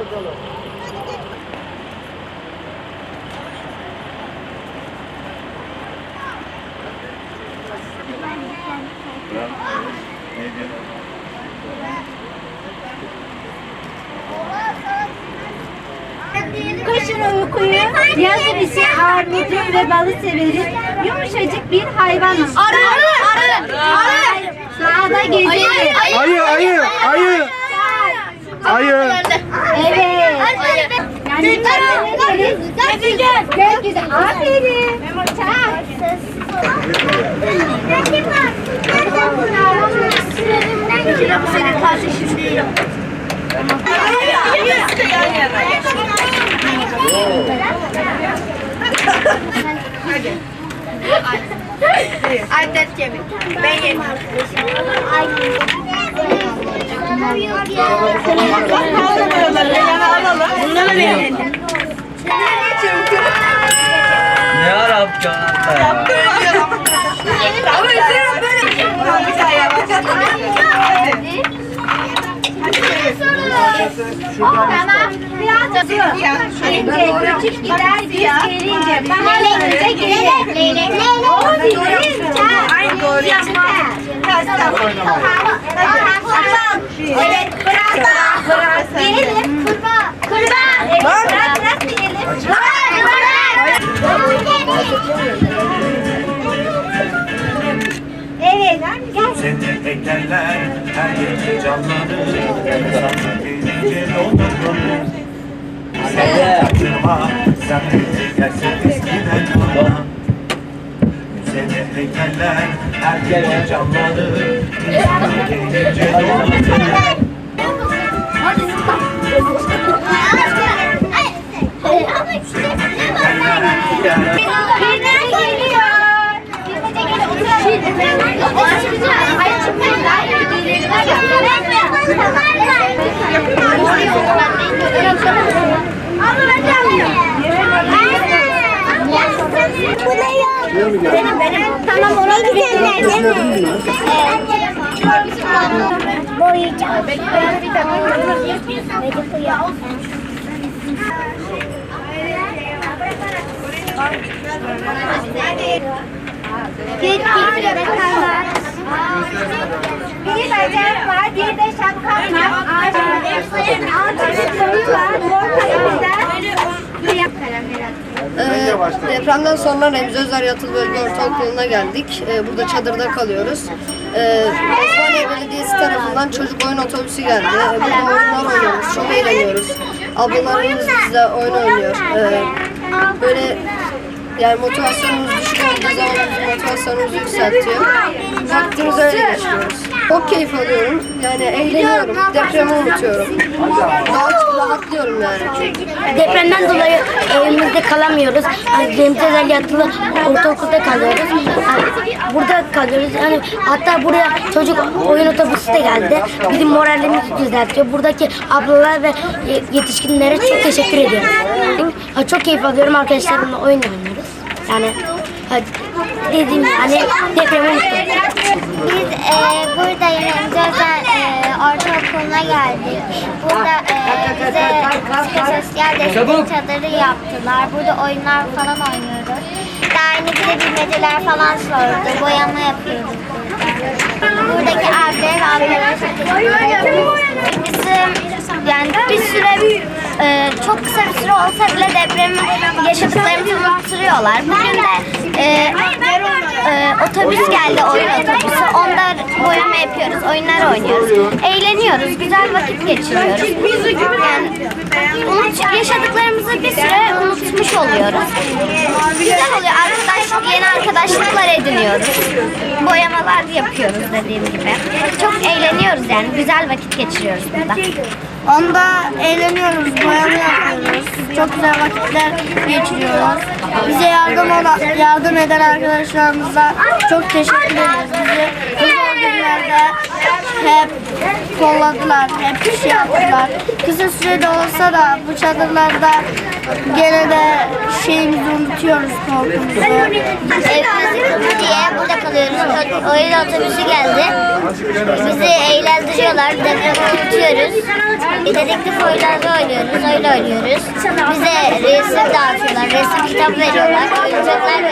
bakalım. Kışın uykuyu, yazın ise armudu ve balı severim. Yumuşacık bir hayvanım. Arı, arı, arı, arı. Sağda gezerim. Ayı, ayı, ayı. Ayı. Evet. Deriz? Gökyüzü. Aferin. Çak. Bu senin kardeşin değil. Ay dert kemik. Ben yedim. Bunları verin. Yapacaksın hatta ya? Ama üzerine böyle. Bir daha yap. Tamam. Biraz Gelince küçük gider güz gelince. Bahar gelince gelir. Leylek. O Heykeller her yeri canlanır Sana gelince donanır Sen yaptırma sen bizi gelsin eskiden bana Seni heykeller her yeri canlanır Sana gelince donanır Birine Benim benim tamam ona güzeller değil mi? Boyayacağım. Bir de kallar. Bir bacak var, bir de şapkam var. Ağacın ağacın boyu var, mor depremden sonra Remzi Özer Yatılı Bölge Ortaokulu'na geldik. Ee, burada çadırda kalıyoruz. Ee, Osmaniye Belediyesi tarafından çocuk oyun otobüsü geldi. Ee, burada oyunlar oynuyoruz, çok eğleniyoruz. Ablalarımız bizle oyun oynuyor. Böyle yani motivasyonumuz düşük olduğu zaman motivasyonumuzu yükseltiyor. Vaktimizi öyle geçiriyoruz. Çok keyif alıyorum. Yani eğleniyorum. Depremi unutuyorum. Çok rahatlıyorum yani. Depremden dolayı evimizde kalamıyoruz. Yani Remzi Özel Yatılı Ortaokul'da kalıyoruz. Yani burada kalıyoruz. Yani hatta buraya çocuk oyun otobüsü de geldi. Bizim moralimizi düzeltiyor. Buradaki ablalar ve yetişkinlere çok teşekkür ediyorum. Yani çok keyif alıyorum. Arkadaşlarımla oyun oynuyoruz. Yani dediğim yani depremi Ortaokulu'na geldik. Burada e, bize psikososyal destek çadırı yaptılar. Burada oyunlar falan oynuyoruz. Daha yeni bize bilmeceler falan sordu. Boyama yapıyoruz burada. Buradaki abiler ve ablalara çok teşekkür ederim. Bizim yani bir süre e, çok kısa bir süre olsa bile depremi yaşadıklarımızı unutturuyorlar. Bugün de e, e, otobüs geldi oyun otobüsü. Onda boyama yapıyoruz, oyunlar oynuyoruz. Eğleniyoruz, güzel vakit geçiriyoruz. Yani yaşadıklarımızı bir süre unutmuş oluyoruz. Güzel oluyor. Arkadaş, yeni arkadaşlıklar ediniyoruz. Boyamalar yapıyoruz dediğim gibi. Çok eğleniyoruz yani. Güzel vakit geçiriyoruz burada. Onda eğleniyoruz, boyama yapıyoruz. Çok güzel vakitler geçiriyoruz. Bize yardım olan, yardım eden arkadaşlarımıza çok teşekkür ederiz. Bizi bu günlerde hep kolladılar, hep bir şey yaptılar. Kısa sürede olsa da bu çadırlarda gene de şeyimizi unutuyoruz korkumuzu. Evimiz diye burada kalıyoruz. Oyun otobüsü geldi. Bizi eğlendiriyorlar. Depremi unutuyoruz. E, dedektif oyunları oynuyoruz. Oyun oynuyoruz. Bize resim dağıtıyorlar. Resim kitabı veriyorlar. Oyuncaklar veriyorlar.